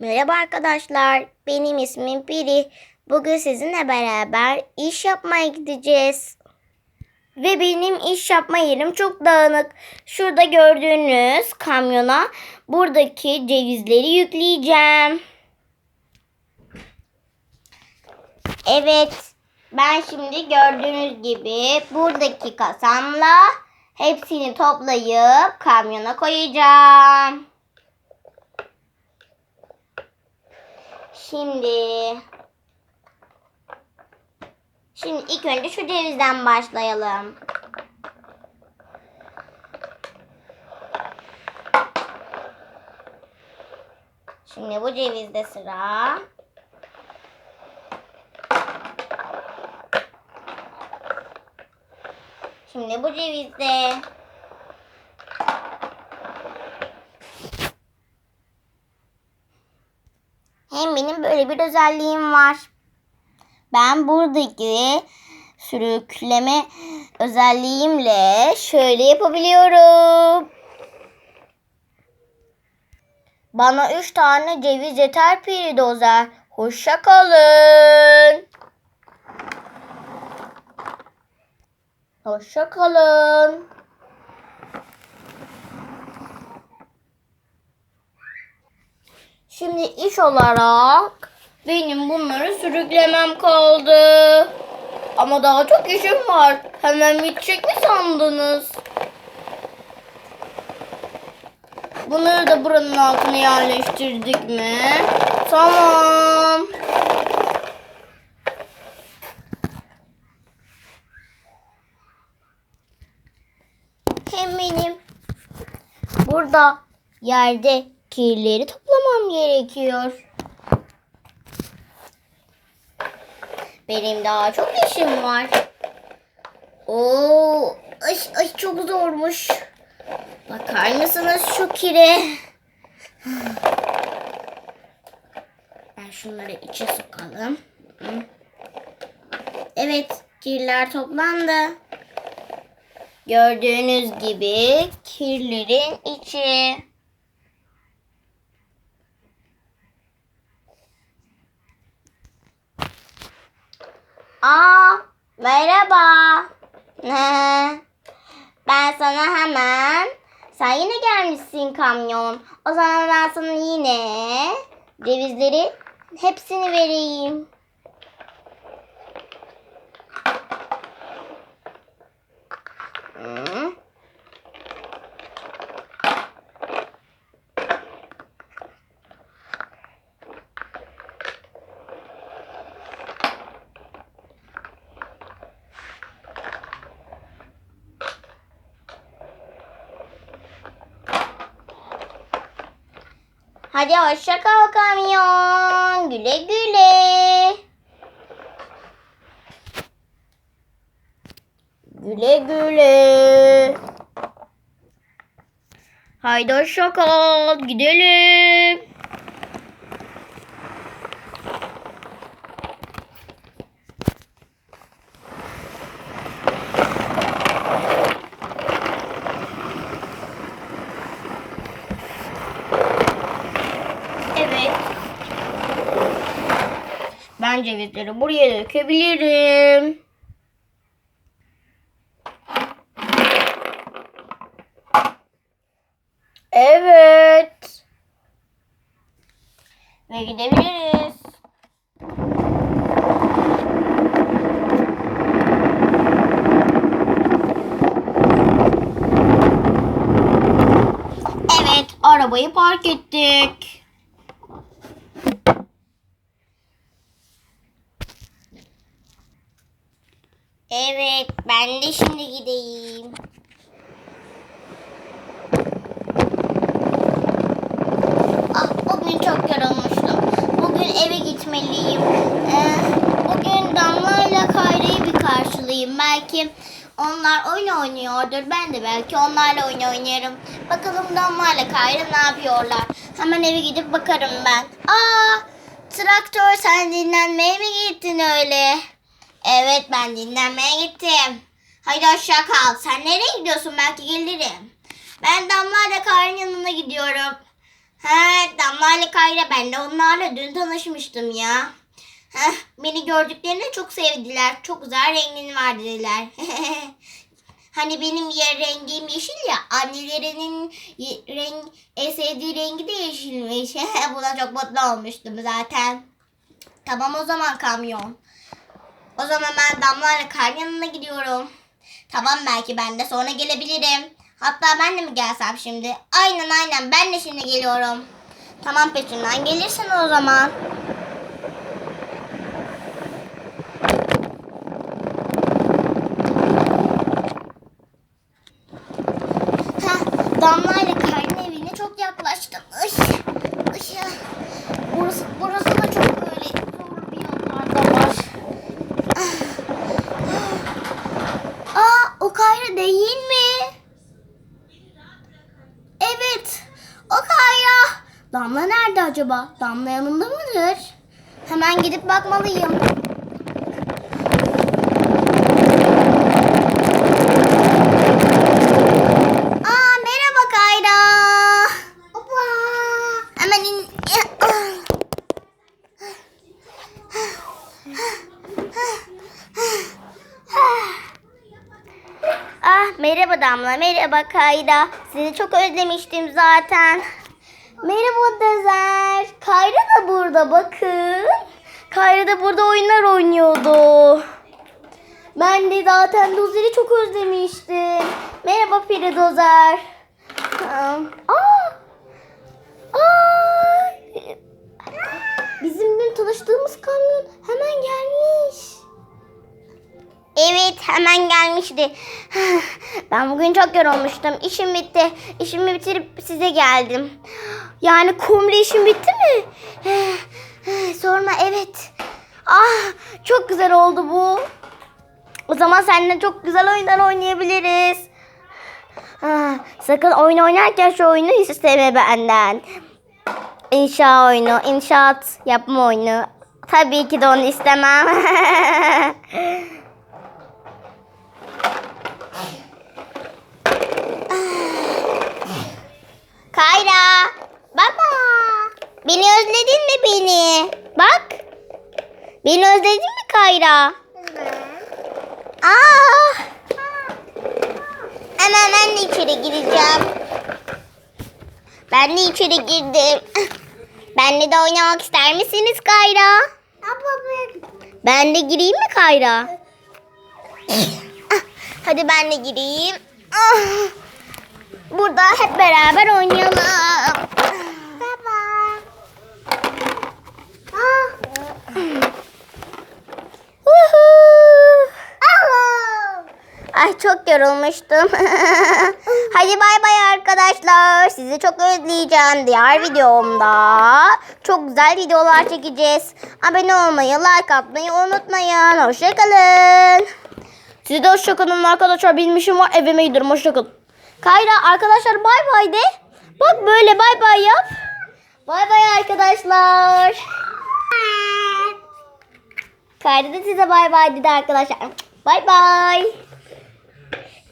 Merhaba arkadaşlar, benim ismim Piri. Bugün sizinle beraber iş yapmaya gideceğiz. Ve benim iş yapma yerim çok dağınık. Şurada gördüğünüz kamyona buradaki cevizleri yükleyeceğim. Evet, ben şimdi gördüğünüz gibi buradaki kasamla hepsini toplayıp kamyona koyacağım. Şimdi Şimdi ilk önce şu cevizden başlayalım. Şimdi bu cevizde sıra. Şimdi bu cevizde. Hem benim böyle bir özelliğim var. Ben buradaki sürükleme özelliğimle şöyle yapabiliyorum. Bana üç tane ceviz yeter Piridozer. Hoşça kalın. Hoşça kalın. Şimdi iş olarak benim bunları sürüklemem kaldı. Ama daha çok işim var. Hemen bitecek mi sandınız? Bunları da buranın altına yerleştirdik mi? Tamam. Hem benim burada yerde kirleri gerekiyor. Benim daha çok işim var. Oo, ay, ay çok zormuş. Bakar mısınız şu kire? Ben şunları içe sokalım. Evet, kirler toplandı. Gördüğünüz gibi kirlerin içi. Aa, merhaba. ben sana hemen sen yine gelmişsin kamyon. O zaman ben sana yine cevizleri hepsini vereyim. Hı. Hadi hoşça kal kamyon. Güle güle. Güle güle. Haydi hoşça kal. Gidelim. Evet. Ben cevizleri buraya dökebilirim. Evet. Ve gidebiliriz. Evet, arabayı park ettik. Evet, ben de şimdi gideyim. Ah, bugün çok yorulmuştum. Bugün eve gitmeliyim. Ee, bugün Damla ile Kayra'yı bir karşılayayım. Belki onlar oyun oynuyordur. Ben de belki onlarla oyun oynarım. Bakalım Damla ile Kayra ne yapıyorlar. Hemen eve gidip bakarım ben. Aa, traktör sen dinlenmeye mi gittin öyle? Evet ben dinlenmeye gittim. Haydi hoşça kal. Sen nereye gidiyorsun? Belki gelirim. Ben Damla ile Kayra'nın yanına gidiyorum. He Damla ile Kayra ben de onlarla dün tanışmıştım ya. Heh, beni gördüklerinde çok sevdiler. Çok güzel rengin var dediler. hani benim yer rengim yeşil ya. Annelerinin renk, en sevdiği rengi de yeşilmiş. Buna çok mutlu olmuştum zaten. Tamam o zaman kamyon. O zaman ben Damla ile Kayra'nın yanına gidiyorum. Tamam belki ben de sonra gelebilirim. Hatta ben de mi gelsem şimdi? Aynen aynen ben de şimdi geliyorum. Tamam peşinden gelirsin o zaman. Heh, Damla ile Kayra'nın evine çok yaklaştım. Iş, iş. Burası, burası da çok böyle zor bir yollarda var. Aa o Kayra değil mi? Evet. O Kayra. Damla nerede acaba? Damla yanında mıdır? Hemen gidip bakmalıyım. Aa merhaba Kayra. Opa. Hemen in. Ah merhaba Damla, merhaba Kayra. Sizi çok özlemiştim zaten. Merhaba Dezer. Kayra da burada bakın. Kayra da burada oyunlar oynuyordu. Ben de zaten Dozer'i çok özlemiştim. Merhaba Piri Dozer. Aa, aa. Bizim dün tanıştığımız kamyon hemen gelmiş. Evet hemen gelmişti. Ben bugün çok yorulmuştum. İşim bitti. İşimi bitirip size geldim. Yani komple işim bitti mi? Sorma evet. Ah çok güzel oldu bu. O zaman seninle çok güzel oyunlar oynayabiliriz. Ah, sakın oyun oynarken şu oyunu hiç isteme benden. İnşa oyunu, inşaat yapma oyunu. Tabii ki de onu istemem. Kayra. Baba. Beni özledin mi beni? Bak. Beni özledin mi Kayra? Aa. Hemen ben de içeri gireceğim. Ben de içeri girdim. Benle de oynamak ister misiniz Kayra? Ben de gireyim mi Kayra? Ah, Hadi ben de gireyim. Ah. Burada hep beraber oynayalım. Baba. Ah. Woohoo. Ay çok yorulmuştum. Hadi bay bay arkadaşlar. Sizi çok özleyeceğim. Diğer videomda çok güzel videolar çekeceğiz. Abone olmayı, like atmayı unutmayın. Hoşçakalın. Size de hoşçakalın arkadaşlar. Benim işim var. Evime gidiyorum. Hoşçakalın. Kayra arkadaşlar bay bay de. Bak böyle bay bay yap. Bay bay arkadaşlar. Kayra da size bay bay dedi arkadaşlar. Bay bay.